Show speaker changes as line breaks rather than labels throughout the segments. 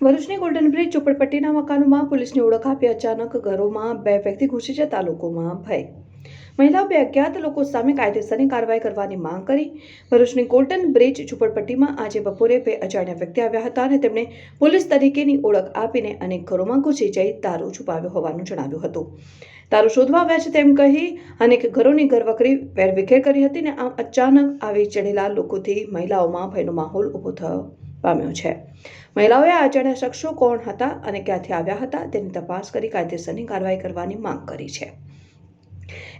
ભરૂચની golden bridge ઝુંપડપટ્ટીના મકાનોમાં પોલીસની ઓળખ આપી અચાનક ઘરોમાં બે વ્યક્તિ ઘૂસી જતા લોકોમાં ભય. મહિલાઓ બે અજ્ઞાત લોકો સામે કાયદેસરની કાર્યવાહી કરવાની માંગ કરી. ભરૂચની ગોલ્ડન બ્રિજ ઝુંપડપટ્ટીમાં આજે બપોરે બે અજાણ્યા વ્યક્તિ આવ્યા હતા અને તેમણે પોલીસ તરીકેની ઓળખ આપીને અનેક ઘરોમાં ઘૂસી જઈ દારૂ છુપાવ્યો હોવાનું જણાવ્યું હતું. દારૂ શોધવા આવ્યા છે તેમ કહી અનેક ઘરોની ઘરવખરી વેરવિખેર કરી હતી ને આમ અચાનક આવી ચડેલા લોકોથી મહિલાઓમાં ભયનો માહોલ ઊભો થયો. પામ્યો છે. મહિલાઓએ આ જણે શખ્સો કોણ હતા અને ક્યાંથી આવ્યા હતા તેની તપાસ કરી કાયદેસરની કાર્યવાહી કરવાની માંગ કરી છે.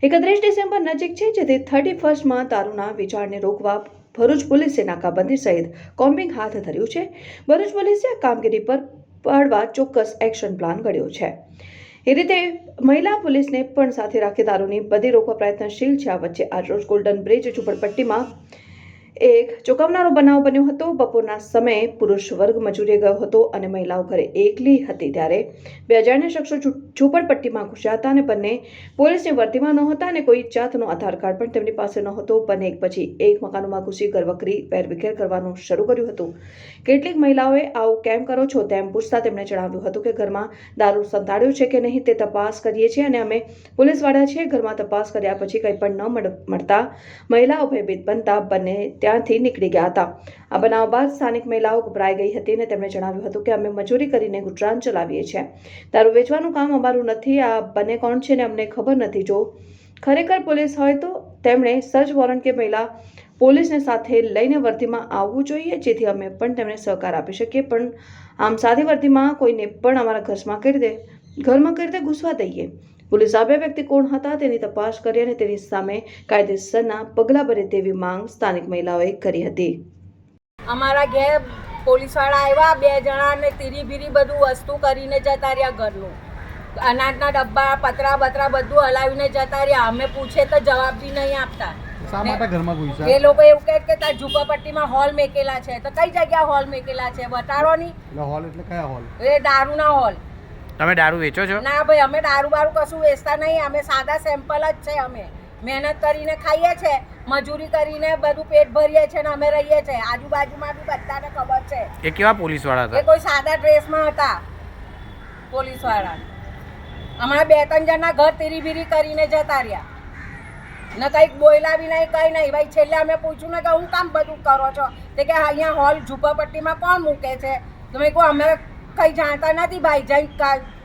એકત્રીસ ડિસેમ્બર નજીક છે, જેથી થર્ટી ફર્સ્ટમાં દારૂના વેચાણને રોકવા ભરૂચ પોલીસે નાકાબંધી સહિત કોમ્બિંગ હાથ ધર્યું છે. ભરૂચ પોલીસે આ કામગીરી પર પાડવા ચોક્કસ એક્શન પ્લાન ઘડ્યો છે. એ રીતે મહિલા પોલીસને પણ સાથે રાખી દારૂની બધી રોકવા પ્રયત્નશીલ છે. આ વચ્ચે આજરોજ ગોલ્ડન બ્રિજ ઝુંપડપટ્ટીમાં એક ચોંકાવનારો બનાવ બન્યો હતો. બપોરના સમયે પુરુષ વર્ગ મજૂરીએ ગયો હતો અને મહિલાઓ ઘરે એકલી હતી ત્યારે બે અજાણ્યા શખ્સો ઝૂંપડપટ્ટીમાં ઘૂસ્યા હતા અને બંને પોલીસની વર્દીમાં નહોતા અને કોઈ જાતનો આધાર કાર્ડ પણ તેમની પાસે નહોતો. બંને એક પછી એક મકાનોમાં ઘૂસી ઘરવકરી વેરવિખેર કરવાનું શરૂ કર્યું હતું. કેટલીક મહિલાઓએ આવું કેમ કરો છો તેમ પૂછતા તેમણે જણાવ્યું હતું કે ઘરમાં દારૂ સંતાડ્યો છે કે નહીં તે તપાસ કરીએ છીએ અને અમે પોલીસવાળા છીએ. ઘરમાં તપાસ કર્યા પછી કંઈ પણ ન મળ- મળતા મહિલાઓ ભયભીત બનતા બંને ત્યાંથી નીકળી ગયા હતા. આ બનાવ બાદ સ્થાનિક મહિલાઓ ગભરાઈ ગઈ હતી અને તેમણે જણાવ્યું હતું કે અમે મજૂરી કરીને ગુજરાન ચલાવીએ છીએ. દારૂ વેચવાનું કામ અમારું નથી, આ બંને કોણ છે ને અમને ખબર નથી. જો ખરેખર પોલીસ હોય તો તેમણે સર્ચ વોરંટ કે મહિલા પોલીસને સાથે લઈને વર્દીમાં આવવું જોઈએ, જેથી અમે પણ તેમને સહકાર આપી શકીએ. પણ આમ સાદી વર્દીમાં કોઈને પણ અમારા ઘરમાં કરી દે ઘરમાં કઈ રીતે ઘૂસવા દઈએ પોલીસ આ બે વ્યક્તિ કોણ હતા તેની તપાસ કરી અને તેની સામે કાયદેસરના પગલાં ભરે તેવી માંગ સ્થાનિક મહિલાઓએ કરી હતી.
અમારા ઘેર પોલીસવાળા આવ્યા બે જણાને તીરી બીરી બધું વસ્તુ કરીને જતા રહ્યા ઘરનું. અનાજના ડબ્બા પતરા બતરા બધું હલાવીને જતા રહ્યા. અમે પૂછે તો જવાબ બી નહીં આપતા. એ લોકો એવું કહે કે તાર ઝુંપડપટ્ટીમાં હોલ મેકેલા છે. તો કઈ જગ્યા હોલ મેકેલા છે? બતાડો નહીં.
હોલ એટલે કયા હોલ?
એ દારૂના હોલ.
તમે દારૂ વેચો છો?
ના ભાઈ અમે દારૂ બારૂ કશું વેચતા નહીં. અમે સાદા સેમ્પલ જ છે અમે. મહેનત કરીને ખાઈએ છે મજૂરી કરીને બધું પેટ ભરીએ છે ને અમે રહીએ છીએ આજુબાજુમાં બી બધાને ખબર છે.
એ કેવા પોલીસવાળા
એ કોઈ સાદા ડ્રેસમાં હતા પોલીસવાળા હમણાં બે ત્રણ જણના ઘર તીરી બીરી કરીને જતા રહ્યા. ને કંઈક બોયલા બી નહીં કંઈ નહીં. ભાઈ છેલ્લે અમે પૂછ્યું ને કે હું કામ બધું કરો છો? તે કે અહીંયા હોલ ઝૂંપડપટ્ટીમાં કોણ મૂકે છે? તમે કહો અમે કંઈ જાણતા નથી ભાઈ. જઈ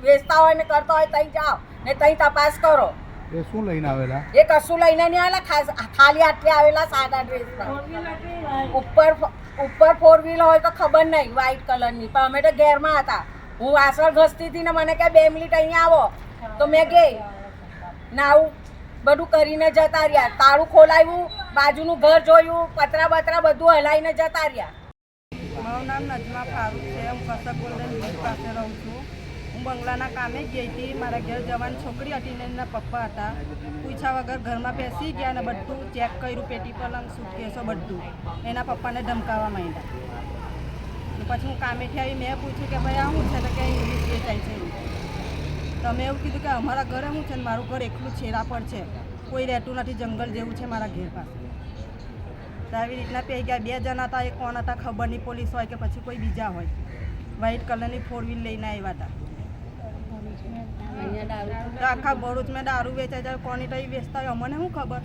વેચતા હોય ને કરતા હોય તઈ જાઓ ને તઈ તપાસ કરો.
એ શું લઈને આવેલા?
એ કશું લઈને નહીં આવેલા. ખાસ ખાલી આટલે આવેલા સાદા ડ્રેસ ઉપર ઉપર ફોર વ્હીલ હોય તો ખબર નહીં વ્હાઈટ કલરની પણ અમે તો ઘેરમાં હતા. હું વાસણ ઘસતી હતી ને મને કે બે મિનિટ અહીંયા આવો. તો મેં ગઈ. નાવું આવું બધું કરીને જતા રહ્યા. તાળું ખોલાવ્યું બાજુનું ઘર જોયું પતરા બતરા બધું હલાવીને જતા રહ્યા.
મારું નામ નજમા ફારૂક છે. હું કસક ગોલ્ડન બ્રિજ પાસે રહું છું. હું બંગલાના કામે ગઈ હતી. મારા ઘેર જવાન છોકરી હતી ને એના પપ્પા હતા. પૂછા વગર ઘરમાં બેસી ગયા ને બધું ચેક કર્યું, પેટી પલંગ સુટકેસો બધું. એના પપ્પાને ધમકાવવા માંડ્યા. પછી હું કામેથી આવી મેં પૂછ્યું કે ભાઈ, આ શું છે? તો કે ઇંગ્લિશ વેચાય છે. તો મેં એવું કીધું કે અમારા ઘરે શું છે ને મારું ઘર એકલું છેરા પર છે. કોઈ રહેતું નથી જંગલ જેવું છે મારા ઘેર પાસે. તો આવી રીતના પે ગયા. બે જણા હતા એ કોણ હતા ખબર નહીં પોલીસ હોય કે પછી કોઈ બીજા હોય. વ્હાઈટ કલરની ફોર વ્હીલ લઈને આવ્યા હતા. આખા ભરૂચ મેં દારૂ વેચાય જાય કોની તો વેચતા હોય અમને શું ખબર?